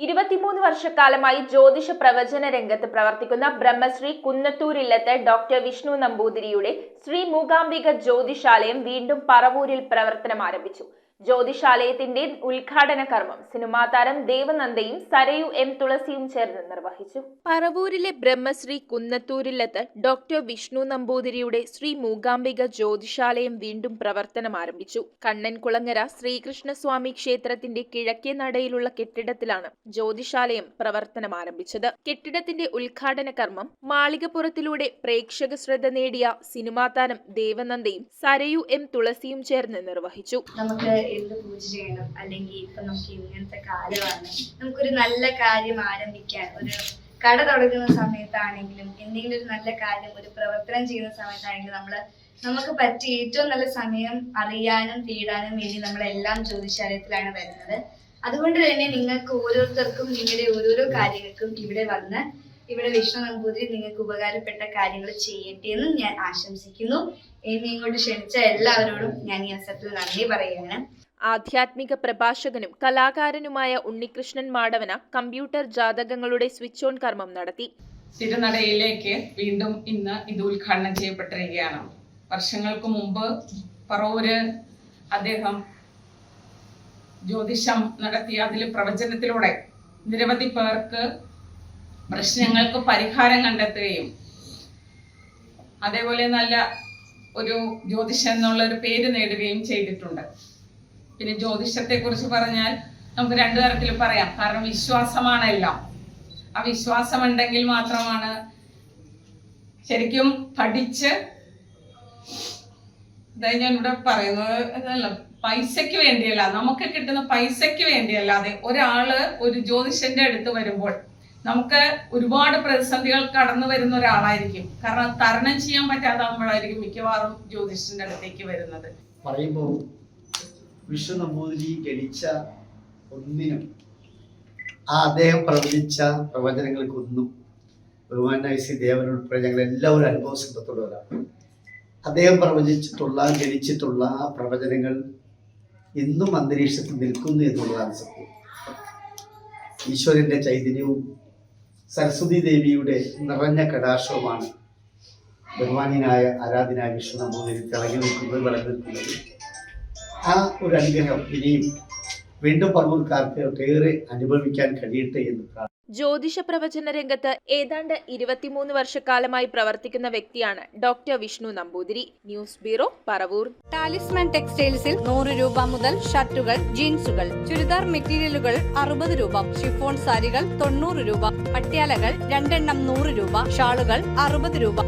ഇരുപത്തിമൂന്ന് വർഷക്കാലമായി ജ്യോതിഷ പ്രവചന രംഗത്ത് പ്രവർത്തിക്കുന്ന ബ്രഹ്മശ്രീ കുന്നത്തൂരില്ലത്ത് ഡോക്ടർ വിഷ്ണു നമ്പൂതിരിയുടെ ശ്രീ മൂകാംബിക ജ്യോതിഷാലയം വീണ്ടും പറവൂരിൽ പ്രവർത്തനം ആരംഭിച്ചു ജ്യോതിഷാലയത്തിന്റെ ഉദ്ഘാടന കർമ്മം സിനിമാ താരം ദേവനന്ദയും സരയു എം തുളസിയും ചേർന്ന് നിർവഹിച്ചു. പറവൂരിലെ ബ്രഹ്മശ്രീ കുന്നത്തൂരിലെത്ത് ഡോക്ടർ വിഷ്ണു നമ്പൂതിരിയുടെ ശ്രീ മൂകാംബിക ജ്യോതിഷാലയം വീണ്ടും പ്രവർത്തനം ആരംഭിച്ചു. കണ്ണൻകുളങ്ങര ശ്രീകൃഷ്ണസ്വാമി ക്ഷേത്രത്തിന്റെ കിഴക്കേ നടയിലുള്ള കെട്ടിടത്തിലാണ് ജ്യോതിഷാലയം പ്രവർത്തനം ആരംഭിച്ചത്. കെട്ടിടത്തിന്റെ ഉദ്ഘാടന കർമ്മം മാളികപ്പുറത്തിലൂടെ പ്രേക്ഷക ശ്രദ്ധ നേടിയ സിനിമാ താരം ദേവനന്ദയും സരയു എം തുളസിയും ചേർന്ന് നിർവഹിച്ചു. നമുക്ക് എന്ത് പൂജ ചെയ്യണം? അല്ലെങ്കിൽ ഇപ്പൊ നമുക്ക് ഇങ്ങനത്തെ കാലമാണ് നമുക്കൊരു നല്ല കാര്യം ആരംഭിക്കാൻ ഒരു കട തുടങ്ങുന്ന സമയത്താണെങ്കിലും എന്തെങ്കിലും ഒരു നല്ല കാര്യം ഒരു പ്രവർത്തനം ചെയ്യുന്ന സമയത്താണെങ്കിലും നമ്മൾ നമുക്ക് പറ്റിയ ഏറ്റവും നല്ല സമയം അറിയാനും തീടാനും വേണ്ടി നമ്മളെല്ലാം ജ്യോതിശാലയത്തിലാണ് വരുന്നത്. അതുകൊണ്ട് തന്നെ നിങ്ങൾക്ക് ഓരോരുത്തർക്കും നിങ്ങളുടെ ഓരോരോ കാര്യങ്ങൾക്കും ഇവിടെ വന്ന് ഇവിടെ വിഷ്ണു നമ്പൂതിരി നിങ്ങൾക്ക് ഉപകാരപ്പെട്ട കാര്യങ്ങൾ ചെയ്യട്ടെ എന്ന് ഞാൻ ആശംസിക്കുന്നു. എന്നെ ഇങ്ങോട്ട് ക്ഷണിച്ച എല്ലാവരോടും ഞാൻ ഈ അവസരത്തിൽ നന്ദി പറയുകയാണ്. ആധ്യാത്മിക പ്രഭാഷകനും കലാകാരനുമായ ഉണ്ണികൃഷ്ണൻ മാടവന കമ്പ്യൂട്ടർ ജാതകങ്ങളുടെ സ്വിച്ച് ഓൺ കർമ്മം നടത്തി. തിരുനടയിലേക്ക് വീണ്ടും ഇന്ന് ഇത് ഉദ്ഘാടനം ചെയ്യപ്പെട്ടിരിക്കുകയാണ്. വർഷങ്ങൾക്ക് മുമ്പ് പറവൂര് അദ്ദേഹം ജ്യോതിഷം നടത്തി. അതിൽ പ്രവചനത്തിലൂടെ നിരവധി പേർക്ക് പ്രശ്നങ്ങൾക്ക് പരിഹാരം കണ്ടെത്തുകയും അതേപോലെ നല്ല ഒരു ജ്യോതിഷൻ എന്നുള്ള ഒരു പേര് നേടുകയും ചെയ്തിട്ടുണ്ട്. പിന്നെ ജ്യോതിഷത്തെ കുറിച്ച് പറഞ്ഞാൽ നമുക്ക് രണ്ടു തരത്തിൽ പറയാം. കാരണം വിശ്വാസമാണ് എല്ലാം. ആ വിശ്വാസം ഉണ്ടെങ്കിൽ മാത്രമാണ് ശരിക്കും പഠിച്ച് അതായത് ഞാൻ ഇവിടെ പറയുന്നത് അതല്ല പൈസയ്ക്ക് വേണ്ടിയല്ല നമുക്ക് കിട്ടുന്ന പൈസയ്ക്ക് വേണ്ടിയല്ലാതെ ഒരാൾ ഒരു ജ്യോതിഷന്റെ അടുത്ത് വരുമ്പോൾ നമുക്ക് ഒരുപാട് പ്രതിസന്ധികൾ കടന്നു വരുന്ന ഒരാളായിരിക്കും. കാരണം തരണം ചെയ്യാൻ പറ്റാതാകുമ്പോഴായിരിക്കും മിക്കവാറും ജ്യോതിഷന്റെ അടുത്തേക്ക് വരുന്നത്. പറയുമ്പോൾ വിഷ്ണു നമ്പൂതിരി ഗണിച്ച ഒന്നിനും ആ അദ്ദേഹം പ്രവചിച്ച പ്രവചനങ്ങൾക്കൊന്നും ബഹുമാനായ ശ്രീ ദേവൻ ഉൾപ്പെടെ ഞങ്ങൾ എല്ലാവരും അനുഭവ സിദ്ധത്തോടുള്ളവരാണ് അദ്ദേഹം പ്രവചിച്ചിട്ടുള്ള ജനിച്ചിട്ടുള്ള ആ പ്രവചനങ്ങൾ ഇന്നും അന്തരീക്ഷത്തിൽ നിൽക്കുന്നു എന്നുള്ളതാണ് സത്യം. ഈശ്വരന്റെ ചൈതന്യവും സരസ്വതി ദേവിയുടെ നിറഞ്ഞ കടാക്ഷവുമാണ് ബഹുമാനിയനായ ആരാധനായ വിഷ്ണു നമ്പൂതിരി തിളങ്ങി നിൽക്കുന്നത് വിളങ്ങി ആ ഒരു അനുഗ്രഹം ഇനിയും വീണ്ടും പറവൂർക്കാർക്ക് ഏറെ അനുഭവിക്കാൻ കഴിയട്ടെ എന്ന് പ്രാർത്ഥിക്കുന്നു. ജ്യോതിഷ പ്രവചന രംഗത്ത് ഏതാണ്ട് ഇരുപത്തിമൂന്ന് വർഷക്കാലമായി പ്രവർത്തിക്കുന്ന വ്യക്തിയാണ് doctor Vishnu Namboothiri. News bureau Paravur. Talisman ടെക്സ്റ്റൈൽസിൽ നൂറ് രൂപ മുതൽ ഷർട്ടുകൾ ജീൻസുകൾ ചുരിദാർ മെറ്റീരിയലുകൾ അറുപത് രൂപ ഷിഫോൺ സാരികൾ തൊണ്ണൂറ് രൂപ പട്യാലകൾ രണ്ടെണ്ണം നൂറ് രൂപ ഷാളുകൾ അറുപത് രൂപ